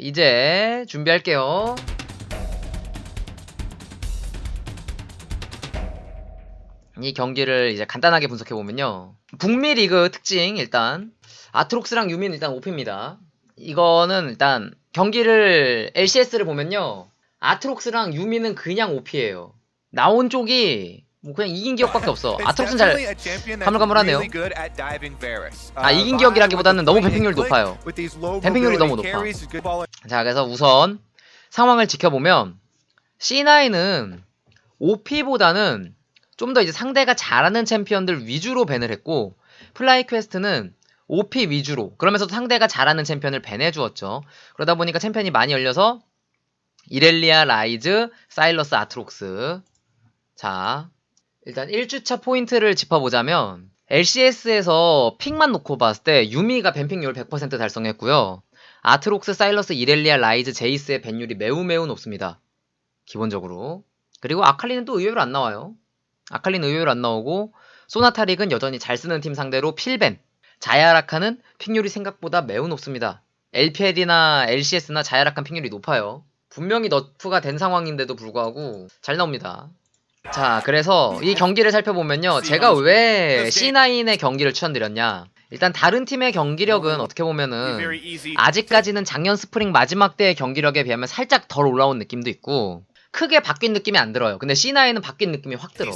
이제 준비할게요. 이 경기를 이제 간단하게 분석해 보면요. 북미 리그 특징 일단 아트록스랑 유민 일단 오피입니다. 이거는 일단 경기를 LCS를 보면요. 아트록스랑 유민은 그냥 오피예요. 나온 쪽이 뭐 그냥 이긴 기억밖에 없어. 아트록스는 잘 가물가물하네요. 아, 이긴 기억이라기보다는 너무 뱀핑률이 높아요. 뱀핑률이 너무 높아. 자, 그래서 우선 상황을 지켜보면 C9은 OP보다는 좀 더 이제 상대가 잘하는 챔피언들 위주로 밴을 했고 플라이 퀘스트는 OP 위주로 그러면서도 상대가 잘하는 챔피언을 밴해 주었죠. 그러다 보니까 챔피언이 많이 열려서 이렐리아, 라이즈, 사일러스, 아트록스. 자, 일단 1주차 포인트를 짚어보자면 LCS에서 픽만 놓고 봤을 때 유미가 밴핑률 100% 달성했고요. 아트록스, 사일러스, 이렐리아, 라이즈, 제이스의 밴율이 매우 매우 높습니다. 기본적으로. 그리고 아칼리는 또 의외로 안 나와요. 아칼리는 의외로 안 나오고 소나타릭은 여전히 잘 쓰는 팀 상대로 필벤. 자야라카는 픽률이 생각보다 매우 높습니다. LPL이나 LCS나 자야라칸 픽률이 높아요. 분명히 너프가 된 상황인데도 불구하고 잘 나옵니다. 자, 그래서 이 경기를 살펴보면요. 제가 왜 C9의 경기를 추천드렸냐. 일단 다른 팀의 경기력은 어떻게 보면은 아직까지는 작년 스프링 마지막 때의 경기력에 비하면 살짝 덜 올라온 느낌도 있고 크게 바뀐 느낌이 안 들어요. 근데 C9은 바뀐 느낌이 확 들어.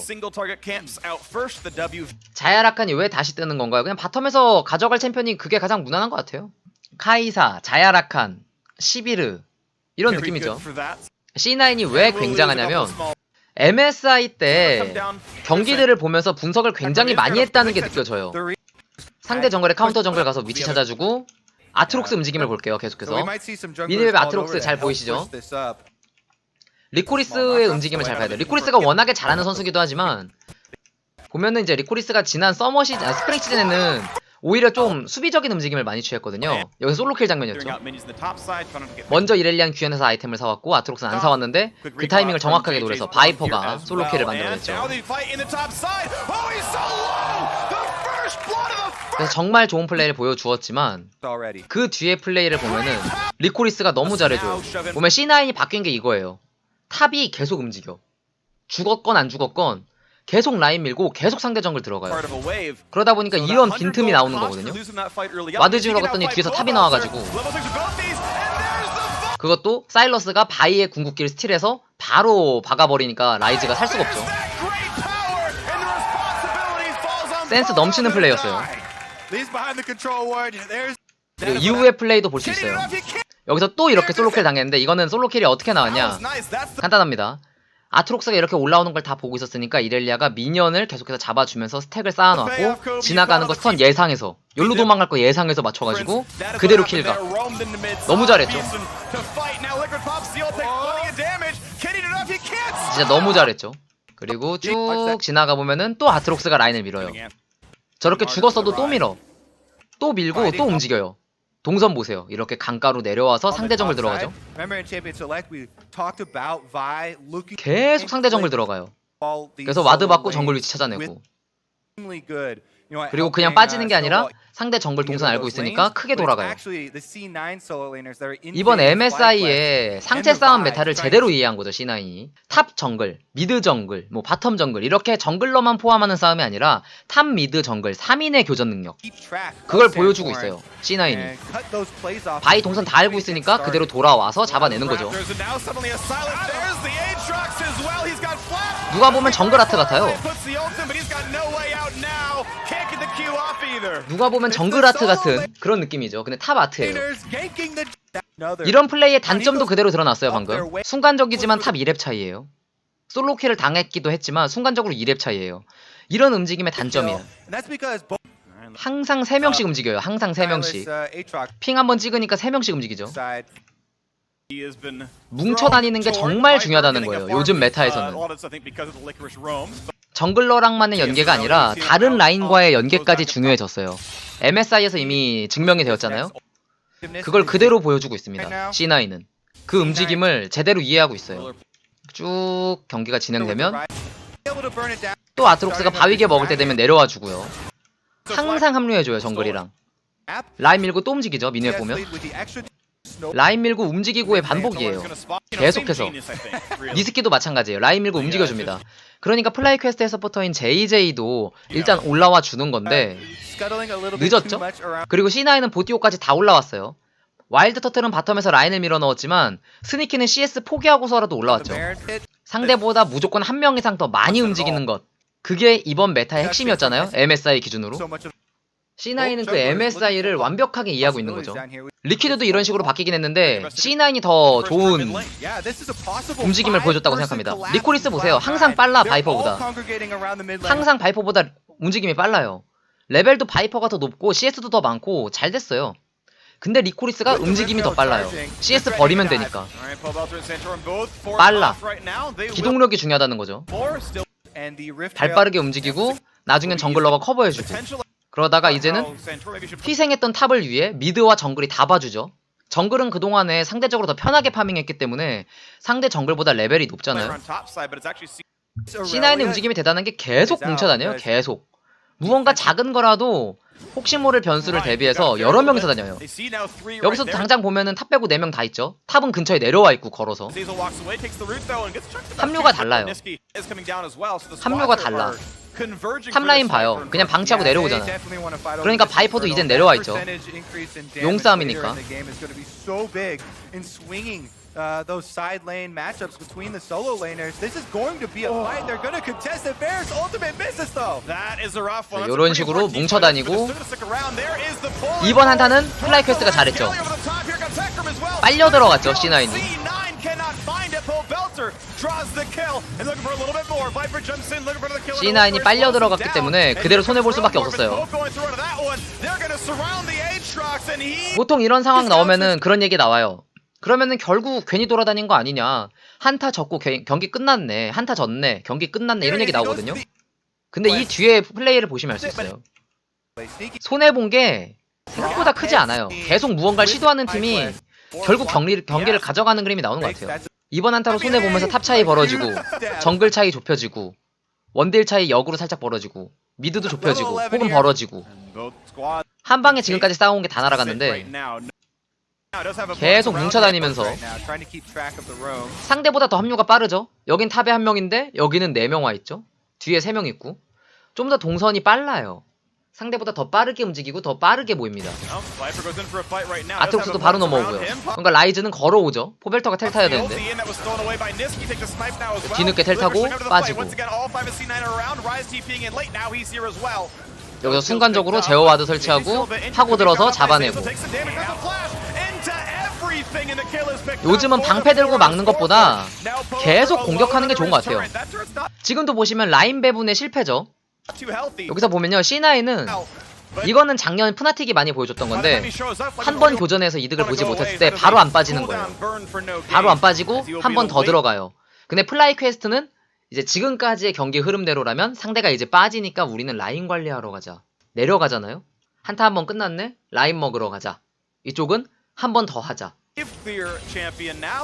자야라칸이 왜 다시 뜨는 건가요? 그냥 바텀에서 가져갈 챔피언이 그게 가장 무난한 것 같아요. 카이사, 자야라칸, 시비르 이런 느낌이죠. C9이 왜 굉장하냐면 MSI 때 경기들을 보면서 분석을 굉장히 많이 했다는 게 느껴져요. 상대 정글에 카운터 정글 가서 위치 찾아주고 아트록스 움직임을 볼게요. 계속해서 미니맵 아트록스 잘 보이시죠? 리코리스의 움직임을 잘 봐야 돼요. 리코리스가 워낙에 잘하는 선수기도 하지만 보면은 이제 리코리스가 지난 서머 시즌, 아, 스프링 시즌에는 오히려 좀 수비적인 움직임을 많이 취했거든요. 여기서 솔로킬 장면이었죠. 먼저 이렐리안 귀현에서 아이템을 사왔고 아트록스는 안 사왔는데 그 타이밍을 정확하게 노려서 바이퍼가 솔로킬을 만들어냈죠. 그래서 정말 좋은 플레이를 보여주었지만 그 뒤에 플레이를 보면은 리코리스가 너무 잘해줘요. 보면 C9이 바뀐 게 이거예요. 탑이 계속 움직여. 죽었건 안 죽었건 계속 라인 밀고 계속 상대 정글 들어가요. 그러다 보니까 이런 빈틈이 나오는 거거든요. 와드 지으러 갔더니 뒤에서 탑이 나와가지고 그것도 사일러스가 바이의 궁극기를 스틸해서 바로 박아버리니까 라이즈가 살 수가 없죠. 센스 넘치는 플레이였어요. 그리고 이후의 플레이도 볼 수 있어요. 여기서 또 이렇게 솔로킬 당했는데 이거는 솔로킬이 어떻게 나왔냐? 간단합니다. 아트록스가 이렇게 올라오는 걸 다 보고 있었으니까 이렐리아가 미니언을 계속해서 잡아주면서 스택을 쌓아놨고 지나가는 거 스턴 예상해서 열로 도망갈 거 예상해서 맞춰가지고 그대로 킬가 너무 잘했죠. 진짜 너무 잘했죠. 그리고 쭉 지나가 보면은 또 아트록스가 라인을 밀어요. 저렇게 죽었어도 또 밀어. 또 밀고 또 움직여요 동선 보세요. 이렇게 강가로 내려와서 상대 정글 들어가죠. 계속 상대 정글 들어가요. 그래서 와드 받고 정글 위치 찾아내고 그리고 그냥 빠지는 게 아니라 상대 정글 동선 알고 있으니까 크게 돌아가요. 이번 MSI의 상체 싸움 메타를 제대로 이해한 거죠, C9이. 탑 정글, 미드 정글, 뭐 바텀 정글 이렇게 정글러만 포함하는 싸움이 아니라 탑 미드 정글 3인의 교전 능력. 그걸 보여주고 있어요. C9이. 바이 동선 다 알고 있으니까 그대로 돌아와서 잡아내는 거죠. 누가 보면 정글 아트 같아요. 누가 보면 정글 아트 같은 그런 느낌이죠. 근데 탑 아트예요. 이런 플레이의 단점도 그대로 드러났어요, 방금. 순간적이지만 탑 2렙 차이예요. 솔로 킬을 당했기도 했지만 순간적으로 2렙 차이예요. 이런 움직임의 단점이에요. 항상 3명씩 움직여요. 항상 3명씩. 핑 한번 찍으니까 3명씩 움직이죠. 뭉쳐 다니는 게 정말 중요하다는 거예요. 요즘 메타에서는. 정글러랑만의 연계가 아니라 다른 라인과의 연계까지 중요해졌어요. MSI에서 이미 증명이 되었잖아요. 그걸 그대로 보여주고 있습니다. C9은. 그 움직임을 제대로 이해하고 있어요. 쭉 경기가 진행되면 또 아트록스가 바위게 먹을 때 되면 내려와 주고요. 항상 합류해줘요 정글이랑. 라인 밀고 또 움직이죠 미니에 보면. 라인 밀고 움직이고의 반복이에요. 계속해서. 니스키도 마찬가지예요. 라인 밀고 움직여줍니다. 그러니까 플라이 퀘스트의 서포터인 JJ도 일단 올라와 주는 건데 늦었죠? 그리고 C9은 보티오까지 다 올라왔어요. 와일드 터틀은 바텀에서 라인을 밀어 넣었지만 스니키는 CS 포기하고서라도 올라왔죠. 상대보다 무조건 한 명 이상 더 많이 움직이는 것. 그게 이번 메타의 핵심이었잖아요. MSI 기준으로. C9은 그 MSI를 완벽하게 이해하고 있는 거죠. 리퀴드도 이런 식으로 바뀌긴 했는데 C9이 더 좋은 움직임을 보여줬다고 생각합니다. 리코리스 보세요. 항상 빨라 바이퍼보다. 항상 바이퍼보다 움직임이 빨라요. 레벨도 바이퍼가 더 높고 CS도 더 많고 잘 됐어요. 근데 리코리스가 움직임이 더 빨라요. CS 버리면 되니까. 빨라. 기동력이 중요하다는 거죠. 발 빠르게 움직이고 나중엔 정글러가 커버해주고 그러다가 이제는 희생했던 탑을 위해 미드와 정글이 다 봐주죠. 정글은 그동안에 상대적으로 더 편하게 파밍했기 때문에 상대 정글보다 레벨이 높잖아요. C9의 움직임이 대단한 게 계속 뭉쳐다녀요. 계속. 무언가 작은 거라도 혹시 모를 변수를 대비해서 여러 명이서 다녀요. 여기서 당장 보면은 탑 빼고 4명 다 있죠. 탑은 근처에 내려와 있고 걸어서. 합류가 달라요. 합류가 달라. 탑라인 봐요. 그냥 방치하고 내려오잖아. 그러니까 바이퍼도 이젠 내려와 있죠. 용싸움이니까. Uh, those side lane matchups between the solo laners. This is going to be a fight. They're going to contest it. Bears ultimate misses though. 네, 요런 식으로 뭉쳐 다니고 이번 한타는 플라이 퀘스트가 잘했죠. 빨려 들어갔죠, C9이. C9이 빨려 들어갔기 때문에 그대로 손해볼 수밖에 없었어요. 보통 이런 상황 나오면은 그런 얘기 나와요. 그러면은 결국 괜히 돌아다닌 거 아니냐. 한타 졌고 겨- 경기 끝났네. 한타 졌네. 경기 끝났네. 이런 얘기 나오거든요. 근데 이 뒤에 플레이를 보시면 알 수 있어요. 손해 본 게 생각보다 크지 않아요. 계속 무언가를 시도하는 팀이 결국 경기를, 경기를 가져가는 그림이 나오는 것 같아요. 이번 한타로 손해 보면서 탑 차이 벌어지고 정글 차이 좁혀지고 원딜 차이 역으로 살짝 벌어지고 미드도 좁혀지고 혹은 벌어지고 한 방에 지금까지 싸워온 게다 날아갔는데 계속 뭉쳐다니면서. 상대보다 더 합류가 빠르죠. 여긴 탑에 한 명인데 여기는 네 명 와 있죠. 뒤에 세 명 있고. 좀 더 동선이 빨라요. 상대보다 더 빠르게 움직이고 더 빠르게 보입니다. 아트록스도 바로 넘어오고요. 그러니까 라이즈는 걸어오죠. 포벨터가 텔 타야 되는데. 뒤늦게 텔 타고 빠지고. 여기서 순간적으로 제어 와드 설치하고 파고 들어서 잡아내고 요즘은 방패 들고 막는 것보다 계속 공격하는 게 좋은 것 같아요. 지금도 보시면 라인 배분의 실패죠. 여기서 보면요 C9은 이거는 작년 푸나틱이 많이 보여줬던 건데 한 번 교전에서 이득을 보지 못했을 때 바로 안 빠지는 거예요. 바로 안 빠지고 한 번 더 들어가요. 근데 플라이 퀘스트는 이제 지금까지의 경기 흐름대로라면 상대가 이제 빠지니까 우리는 라인 관리하러 가자. 내려가잖아요. 한타 한 번 끝났네. 라인 먹으러 가자. 이쪽은 한 번 더 하자.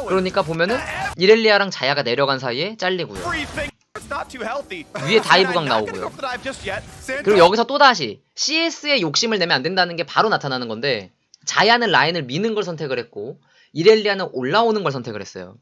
그러니까 보면은 이렐리아랑 자야가 내려간 사이에 잘리고요. 위에 다이브각 나오고요. 그리고 여기서 또다시 CS에 욕심을 내면 안 된다는 게 바로 나타나는 건데 자야는 라인을 미는 걸 선택을 했고 이렐리아는 올라오는 걸 선택을 했어요.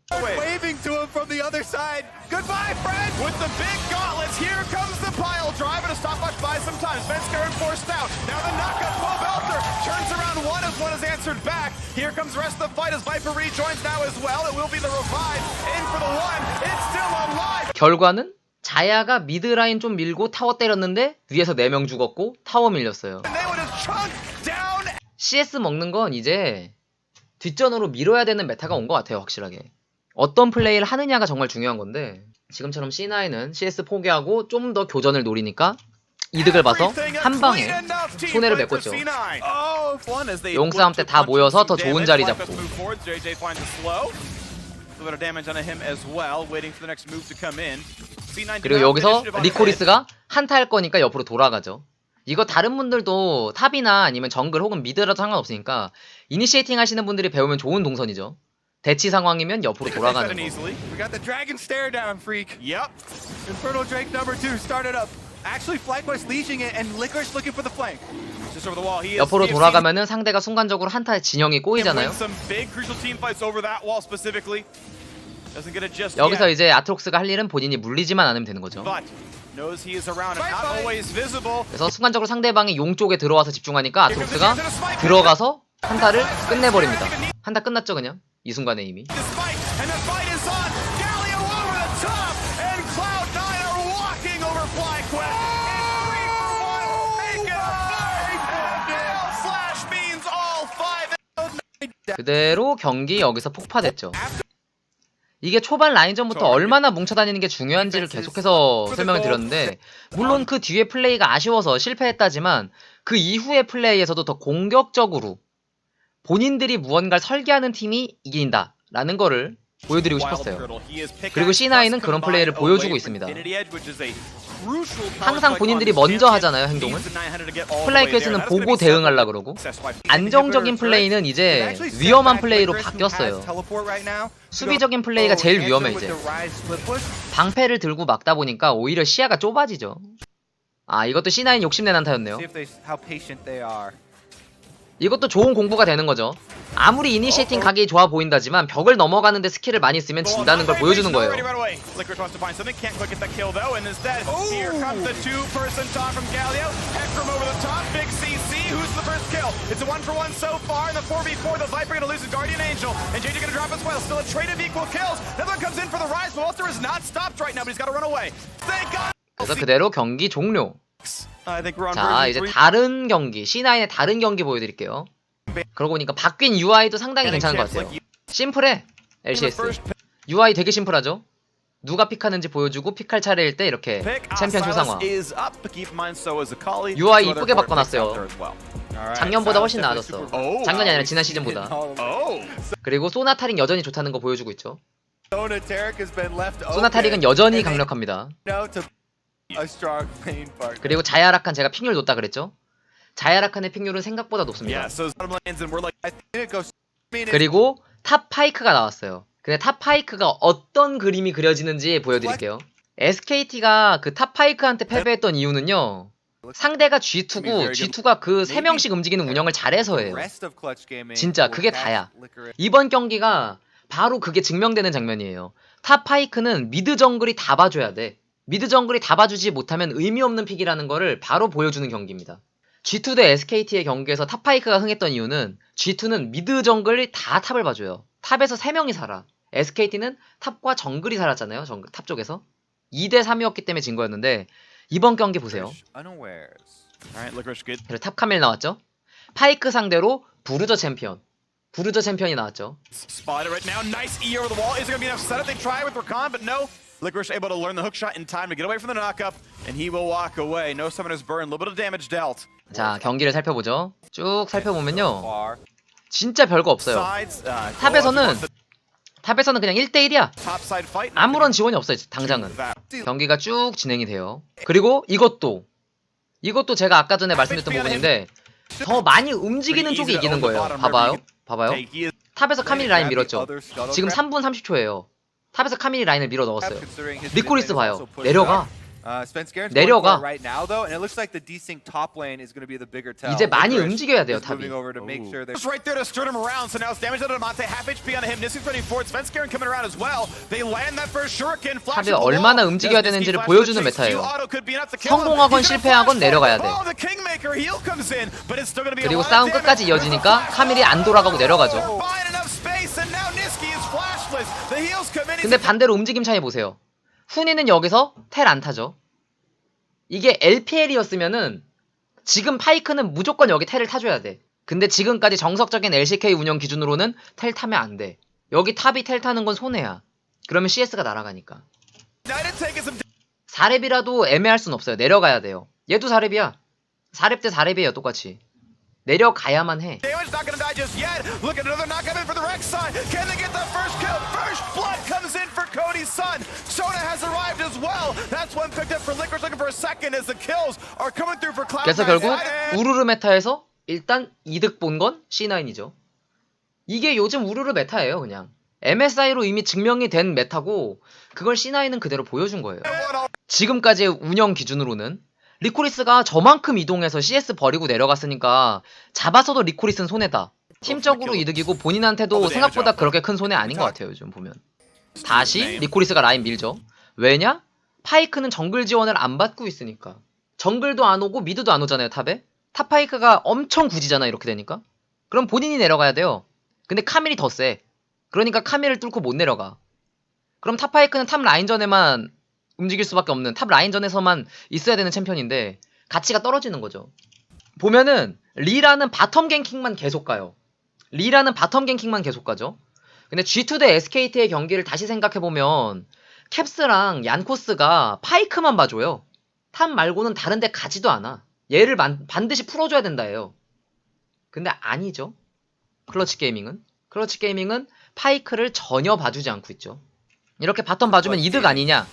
Turns around one as one is answered back. Here comes the rest of the fight as Viper rejoins now as well. It will be the revive. In for the one. It's still alive. 결과는 자야가 미드라인 좀 밀고 타워 때렸는데 위에서 4명 죽었고 타워 밀렸어요. CS 먹는 건 이제 뒷전으로 밀어야 되는 메타가 온 것 같아요, 확실하게. 어떤 플레이를 하느냐가 정말 중요한 건데 지금처럼 C9은 CS 포기하고 좀 더 교전을 노리니까 이득을 봐서 한 방에 손해를 메꿨죠. 용싸움 때 다 모여서 더 좋은 자리 잡고. 그리고 여기서 리코리스가 한타 할 거니까 옆으로 돌아가죠. 이거 다른 분들도 탑이나 아니면 정글 혹은 미드라도 상관없으니까 이니시에이팅 하시는 분들이 배우면 좋은 동선이죠. 대치 상황이면 옆으로 돌아가는 거. Actually, FlyQuest leashing it and Licorice looking for the flank. Just over the wall. He is, 옆으로 돌아가면은 상대가 순간적으로 한타의 진영이 꼬이잖아요. win some big crucial team fights over that wall specifically. Doesn't get it just 여기서 yet, 이제 아트록스가 할 일은 본인이 물리지만 않으면 되는 거죠. but knows he is around and not always visible. 그래서 순간적으로 상대방이 용 쪽에 들어와서 집중하니까 아트록스가 들어가서 한타를 끝내버립니다. 한타 끝났죠 그냥 이 순간에 이미. Despite, and the fight is on. 그대로 경기 여기서 폭파됐죠. 이게 초반 라인전부터 얼마나 뭉쳐다니는 게 중요한지를 계속해서 설명을 드렸는데 물론 그 뒤에 플레이가 아쉬워서 실패했다지만 그 이후의 플레이에서도 더 공격적으로 본인들이 무언가를 설계하는 팀이 이긴다 라는 거를 보여드리고 싶었어요. 그리고 C9은 그런 플레이를 보여주고 있습니다. 항상 본인들이 먼저 하잖아요, 행동을. 플라이 퀘스는 보고 대응하려 그러고 안정적인 플레이는 이제 위험한 플레이로 바뀌었어요. 수비적인 플레이가 제일 위험해 이제. 방패를 들고 막다 보니까 오히려 시야가 좁아지죠. 아 이것도 C9 욕심내 난타였네요. 이것도 좋은 공부가 되는 거죠. 아무리 이니시에이팅 각이 좋아 보인다지만 벽을 넘어가는데 스킬을 많이 쓰면 진다는 걸 보여주는 거예요. Licorice wants to find something, can't quite get that kill though, and instead, here comes the two-person top from Galio. Heckram over the top, big CC, who's the first kill? It's a one-for-one so far, in the 4v4, the Viper gonna lose his Guardian Angel, and JJ gonna drop as well. Still a trade of equal kills. Another one comes in for the Rise, but Walter is not stopped right now, but he's gotta run away. Thank God! 그래서 그대로 경기 종료. 자 이제. 다른 경기 C9의 다른 경기 보여드릴게요. 그러고 보니까 바뀐 UI도 상당히 괜찮은 것 같아요. 심플해 LCS. UI 되게 심플하죠. 누가 픽하는지 보여주고 픽할 차례일 때 이렇게 uh, 챔피언 초상화. UI 이쁘게 바꿔놨어요. 작년보다 훨씬 나아졌어. Oh, 작년이 아니라 지난 시즌보다. oh. 그리고 소나타릭 여전히 좋다는 거 보여주고 있죠. Open, 여전히 강력합니다. A strong partner. 그리고 자야라칸 제가 픽률 높다 그랬죠. 자야라칸의 픽률은 생각보다 높습니다. Yeah, so bottom lanes and we're like I think it goes. I mean, it's 그리고 탑 파이크가 나왔어요. 근데 탑 파이크가 어떤 그림이 그려지는지 보여드릴게요. SKT가 그 탑 파이크한테 패배했던 이유는요. 상대가 G2고 G2가 그 3명씩 움직이는 운영을 잘해서예요. rest of Clutch Gaming 진짜 will 그게 catch 다야. Licorice. 이번 경기가 바로 그게 증명되는 장면이에요. 탑 파이크는 미드 정글이 다 봐줘야 돼. 미드 정글이 다 봐주지 못하면 의미 없는 픽이라는 거를 바로 보여주는 경기입니다. G2 대 SKT의 경기에서 탑 파이크가 흥했던 이유는 G2는 미드 정글이 다 탑을 봐줘요. 탑에서 3명이 살아. SKT는 탑과 정글이 살았잖아요. 정글, 탑 쪽에서. 2대 3이었기 때문에 진 거였는데 이번 경기 보세요. 그리고 탑 카밀 나왔죠. 파이크 상대로 부르저 챔피언. 부르저 챔피언이 나왔죠. E. Licorice able to learn the hook shot in time to get away from the knockup, and he will walk away. No summoner's burn. A little bit of damage dealt. 자 경기를 살펴보죠. 쭉 살펴보면요. 진짜 별거 없어요. Uh, 탑에서는 탑에서는 그냥 1대1이야. top side fight. 아무런 지원이 없어요. 당장은. 경기가 쭉 진행이 돼요. 그리고 이것도 이것도 제가 아까 전에 말씀드렸던 부분인데 더 많이 움직이는 쪽이 이기는 거예요. 봐봐요. 봐봐요. 탑에서 카밀이 라인 밀었죠. 지금 grab, 3분 30초예요. 탑에서 카밀이 라인을 밀어 넣었어요. 리코리스 봐요. 내려가. Uh, 내려가. 이제 많이 움직여야 돼요, 탑이. over to make Ooh. sure they're Just right there to start him around. So now it's damage to Monte. Half HP on him. Nissan's running forward. Spence Garen coming around as well. They land that first shuriken. Flash 탑이. 얼마나 움직여야 되는지를 보여주는 메타예요. 성공하건 실패하건 내려가야 돼. Oh, 그리고 싸움. 끝까지 이어지니까 카밀이 안 돌아가고 내려가죠. 근데 반대로 움직임 차이 보세요. 훈이는 여기서 텔 안 타죠. 이게 LPL이었으면은 지금 파이크는 무조건 여기 텔을 타줘야 돼. 근데 지금까지 정석적인 LCK 운영 기준으로는 텔 타면 안 돼. 여기 탑이 텔 타는 건 손해야. 그러면 CS가 날아가니까. United taking some 4렙이라도 애매할 순 없어요. 내려가야 돼요. 얘도 4렙이야. 4렙 대 4렙이에요, 똑같이. 내려가야만 해. 그래서 결국 우르르 메타에서 일단 이득 본 건 C9이죠. 이게 요즘 우르르 메타예요, 그냥. MSI로 이미 증명이 된 메타고 그걸 C9은 그대로 보여준 거예요. 지금까지의 운영 기준으로는 리코리스가 저만큼 이동해서 CS 버리고 내려갔으니까 잡아서도 리코리스는 손해다. 팀적으로 이득이고 본인한테도 생각보다 그렇게 큰 손해 아닌 것 같아요 요즘 보면. 다시 리코리스가 라인 밀죠. 왜냐? 파이크는 정글 지원을 안 받고 있으니까. 정글도 안 오고 미드도 안 오잖아요 탑에. 탑 파이크가 엄청 굳이잖아 이렇게 되니까. 그럼 본인이 내려가야 돼요. 근데 카밀이 더 세. 그러니까 카밀을 뚫고 못 내려가. 그럼 탑 파이크는 탑 라인전에만 움직일 수밖에 없는 탑 라인전에서만 있어야 되는 챔피언인데 가치가 떨어지는 거죠. 보면은 리라는 바텀 갱킹만 계속 가요. 리라는 바텀 갱킹만 계속 가죠. 근데 G2 대 SKT의 경기를 다시 생각해보면 캡스랑 얀코스가 파이크만 봐줘요. 탑 말고는 다른 데 가지도 않아. 얘를 만- 반드시 풀어줘야 된다예요. 근데 아니죠. 클러치 게이밍은. 클러치 게이밍은 파이크를 전혀 봐주지 않고 있죠. 이렇게 바텀 봐주면 이득 아니냐?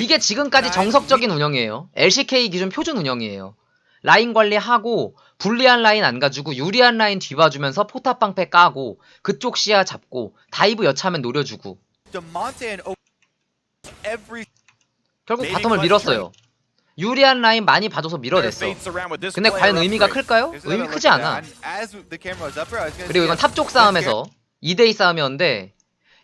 이게 지금까지 정석적인 운영이에요. LCK 기준 표준 운영이에요. 라인 관리하고 불리한 라인 안 가지고 유리한 라인 뒤봐주면서 포탑 방패 까고 그쪽 시야 잡고 다이브 여차하면 노려주고 결국 바텀을 밀었어요. 유리한 라인 많이 봐줘서 밀어냈어. 근데 과연 의미가 클까요? 의미 크지 않아. 그리고 이건 탑 쪽 싸움에서 2대2 싸움이었는데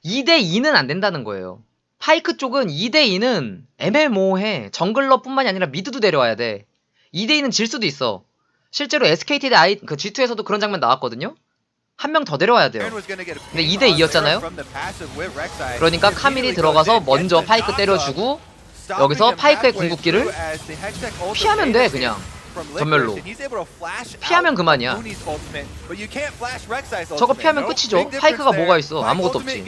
2대2는 안 된다는 거예요. 파이크 쪽은 2대2는 애매모호해. 정글러뿐만이 아니라 미드도 데려와야 돼. 2대2는 질 수도 있어. 실제로 SKT 대 I, 그 G2에서도 그런 장면 나왔거든요. 한 명 더 데려와야 돼요. 근데 ping 2대 on 2였잖아요? from the passive with Rek'Sai. 그러니까 Immediately 카밀이 들어가서 먼저 파이크 때려주고 여기서 파이크의 궁극기를 피하면 돼 그냥. 전멸로. 피하면 그만이야. 저거. 피하면 끝이죠. 파이크가. 뭐가 있어. 아무것도 없지.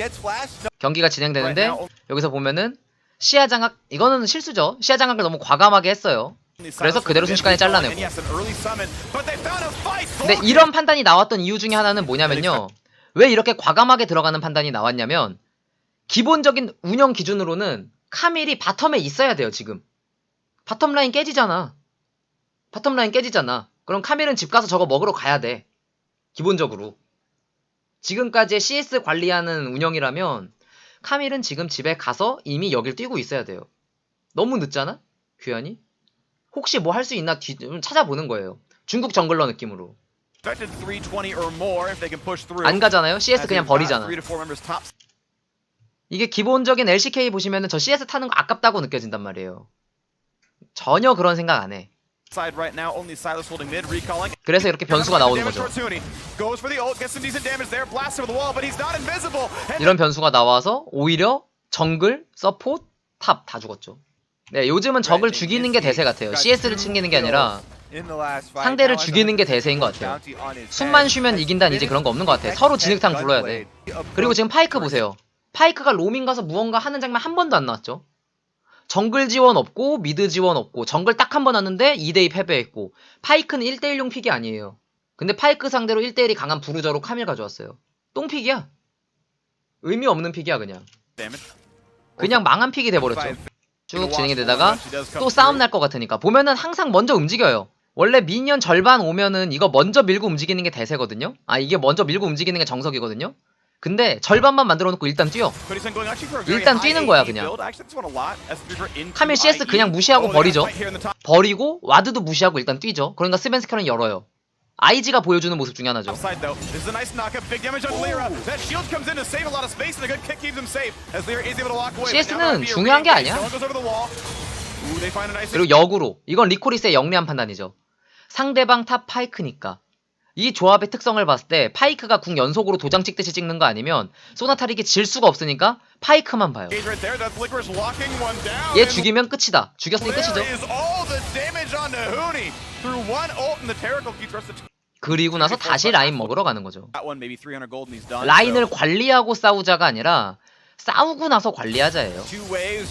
경기가 진행되는데 여기서 보면은 시야 장악 이거는 실수죠. 시야 장악을 너무 과감하게 했어요. 그래서 그대로 순식간에 잘라내고. 근데 이런 판단이 나왔던 이유 중에 하나는 뭐냐면요. 왜 이렇게 과감하게 들어가는 판단이 나왔냐면 기본적인 운영 기준으로는 카밀이 바텀에 있어야 돼요, 지금. 바텀 라인 깨지잖아. 바텀 라인 깨지잖아. 그럼 카밀은 집 가서 저거 먹으러 가야 돼. 기본적으로. 지금까지의 CS 관리하는 운영이라면 카밀은 지금 집에 가서 이미 여길 뛰고 있어야 돼요. 너무 늦잖아? 규현이? 혹시 뭐 할 수 있나 뒤, 좀 찾아보는 거예요. 중국 정글러 느낌으로. 안 가잖아요? CS 그냥 버리잖아. 이게 기본적인 LCK 보시면은 저 CS 타는 거 아깝다고 느껴진단 말이에요. 전혀 그런 생각 안 해. 그래서 이렇게 변수가 나오는 거죠. 이런 변수가 나와서 오히려 정글, 서포트, 탑 다 죽었죠. 네, 요즘은 적을 죽이는 게 대세 같아요. CS를 챙기는 게 아니라 the. 상대를 Now 죽이는 게 대세인 것 같아요. 숨만 쉬면 이긴다는 이제 그런 거 없는 것 같아. 서로 진흙탕 굴러야 돼. 그리고 지금 파이크 보세요. 파이크가 로밍 가서 무언가 하는 장면 한 번도 안 나왔죠. 정글 지원 없고 미드 지원 없고 정글 딱 한 번 왔는데 2대2 패배했고 파이크는 1대1용 픽이 아니에요. 근데 파이크 상대로 1대1이 강한 부르저로 카밀 가져왔어요. 똥픽이야. 의미 없는 픽이야 그냥. 그냥 망한 픽이 돼버렸죠. 쭉 진행이 되다가 또 싸움 날 것 같으니까 보면은 항상 먼저 움직여요. 원래 미니언 절반 오면은 이거 먼저 밀고 움직이는 게 대세거든요. 아 이게 먼저 밀고 움직이는 게 정석이거든요. 근데 절반만 만들어 놓고 일단 뛰어. 일단 뛰는 거야 그냥. 카밀 CS 그냥 무시하고 버리죠. 버리고 와드도 무시하고 일단 뛰죠. 그러니까 스벤스켜는 열어요. 아이지가 보여주는 모습 중에 하나죠. Outside though, this is a nice knockup. Big damage on Lyra. That shield comes in to save a lot of space, and a good kick keeps him safe. As Lyra is able to walk away. but CS 는 now that'll be a 중요한 게. 아니야. 그리고 역으로 이건 리코리스의 영리한 판단이죠. 상대방 탑 파이크니까 이 조합의 특성을 봤을 때 파이크가 궁 연속으로 도장 찍듯이 찍는 거 아니면 소나타릭이 질 수가 없으니까 파이크만 봐요. 얘 죽이면 끝이다. 죽였으니 끝이죠. 그리고 나서 다시 라인 먹으러 가는 거죠. that one. Maybe 300 gold, and he's done. 라인을. 관리하고 싸우자가 아니라 싸우고 나서 관리하자예요.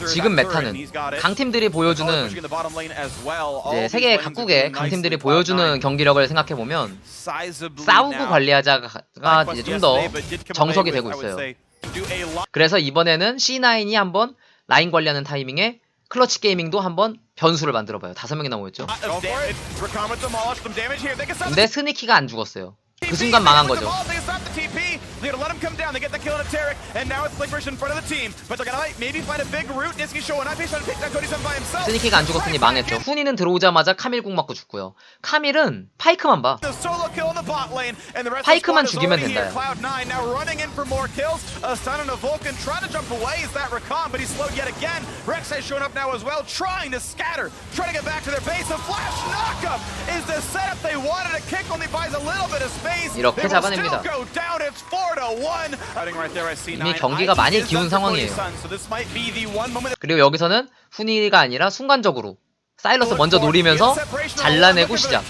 지금 메타는. 강팀들이 보여주는 이제 세계 각국의 강팀들이. 보여주는 Cloud9 경기력을 생각해 보면 싸우고. 관리하자가 이제 좀 더 정석이 되고 있어요. 그래서 이번에는 C9이 한번 라인 관리하는 타이밍에 클러치 게이밍도 한번 변수를 만들어봐요. 다섯 명이나 모였죠. can stop 근데 스니키가 안 죽었어요. 그 순간 망한 거죠. down. They get the kill on a Tarek, and now it's Licorice in front of the team. But they're gonna maybe find a big root. Niski showing up. He's trying to take down Cody Sun by himself. 스니키가 안 죽었으니 망했죠. 훈이는 들어오자마자 카밀 공 맞고 죽고요. 카밀은 파이크만 봐. The solo kill in the bot lane, and the rest 파이크만 of the squad is 죽이면 already here. 된다요. Cloud9 now running in for more kills. A stun on a Vulcan trying to jump away. Is that Rakan? But he's slowed yet again. Rex has shown up now as well, trying to scatter, trying to get back to their base. A flash knockup is the setup they wanted. A kick only buys a little bit of space. 이렇게 They will 잡아냅니다. still go down. It's 4 to 1. 이미. 경기가 많이 기운 상황이에요. 그리고 여기서는 훈이가 아니라 순간적으로 사일러스 먼저 노리면서 잘라내고 시작.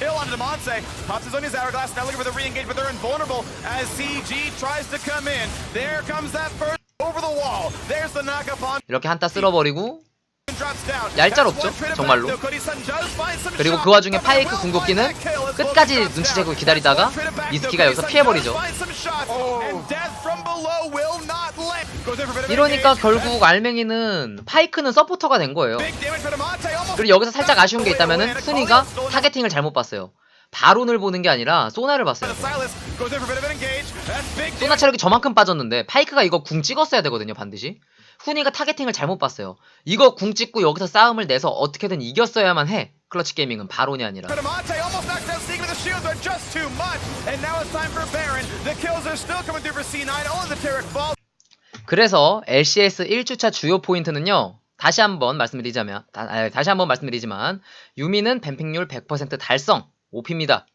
이렇게 한타 쓸어버리고 얄짤 없죠, 정말로. 그리고 그 와중에 파이크 궁극기는 끝까지 눈치채고 기다리다가 미스키가 여기서 피해버리죠. 이러니까 결국 알맹이는 파이크는 서포터가 된 거예요. 그리고 여기서 살짝 아쉬운 게 있다면은 훈이가 타겟팅을 잘못 봤어요. 바론을 보는 게 아니라 소나를 봤어요. 소나 체력이 저만큼 빠졌는데 파이크가 이거 궁 찍었어야 되거든요 반드시. 훈이가 타겟팅을 잘못 봤어요. 이거 궁 찍고 여기서 싸움을 내서 어떻게든 이겼어야만 해. 클러치 게이밍은 바론이 아니라. Amate almost knocked out Sneak, but the shields are just too much. And now it's time for Baron. The kills are still coming through for C9. Only the Tarek fall. 그래서 LCS 1주차 주요 포인트는요. 다시 한번 말씀드리자면 다, 아, 다시 한번 말씀드리지만 유미는 뱀픽률 100% 달성 OP입니다.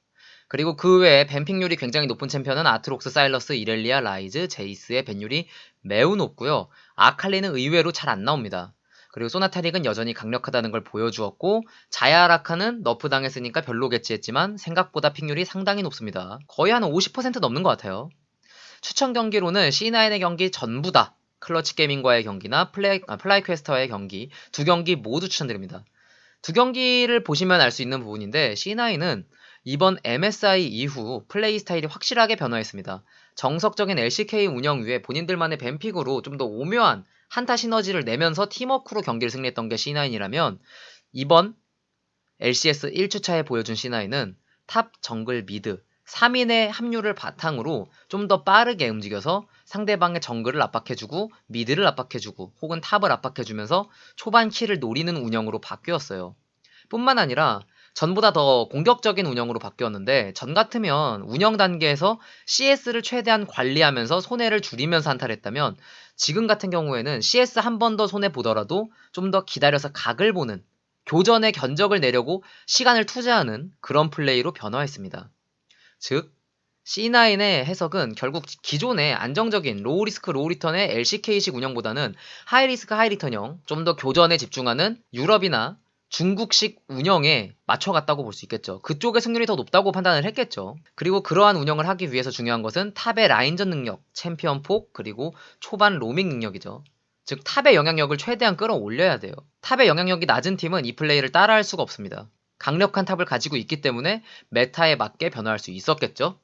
그리고 그 외에 뱀픽률이 굉장히 높은 챔피언은 아트록스, 사일러스, 이렐리아, 라이즈, 제이스의 밴율이 매우 높고요. 아칼리는 의외로 잘 안 나옵니다. 그리고 소나타릭은 여전히 강력하다는 걸 보여주었고 자야라카는 너프 당했으니까 별로겠지 했지만 생각보다 픽률이 상당히 높습니다. 거의 한 50% 넘는 것 같아요. 추천 경기로는 C9의 경기 전부 다 클러치 게이밍과의 경기나 플레이, 아, 플라이 퀘스터와의 경기 두 경기 모두 추천드립니다. 두 경기를 보시면 알 수 있는 부분인데 C9은 이번 MSI 이후 플레이 스타일이 확실하게 변화했습니다. 정석적인 LCK 운영 위에 본인들만의 뱀픽으로 좀 더 오묘한 한타 시너지를 내면서 팀워크로 경기를 승리했던 게 C9이라면 이번 LCS 1주차에 보여준 C9은 탑, 정글, 미드 3인의 합류를 바탕으로 좀 더 빠르게 움직여서 상대방의 정글을 압박해주고 미드를 압박해주고 혹은 탑을 압박해주면서 초반 킬을 노리는 운영으로 바뀌었어요. 뿐만 아니라 전보다 더 공격적인 운영으로 바뀌었는데 전 같으면 운영 단계에서 CS를 최대한 관리하면서 손해를 줄이면서 한타를 했다면 지금 같은 경우에는 CS 한 번 더 손해 보더라도 좀 더 기다려서 각을 보는 교전의 견적을 내려고 시간을 투자하는 그런 플레이로 변화했습니다. 즉 C9의 해석은 결국 기존의 안정적인 로우 리스크 로우 리턴의 LCK식 운영보다는 하이 리스크 하이 리턴형 좀 더 교전에 집중하는 유럽이나 중국식 운영에 맞춰갔다고 볼 수 있겠죠. 그쪽의 승률이 더 높다고 판단을 했겠죠. 그리고 그러한 운영을 하기 위해서 중요한 것은 탑의 라인전 능력, 챔피언 폭, 그리고 초반 로밍 능력이죠. 즉 탑의 영향력을 최대한 끌어올려야 돼요. 탑의 영향력이 낮은 팀은 이 플레이를 따라할 수가 없습니다. 강력한 탑을 가지고 있기 때문에 메타에 맞게 변화할 수 있었겠죠.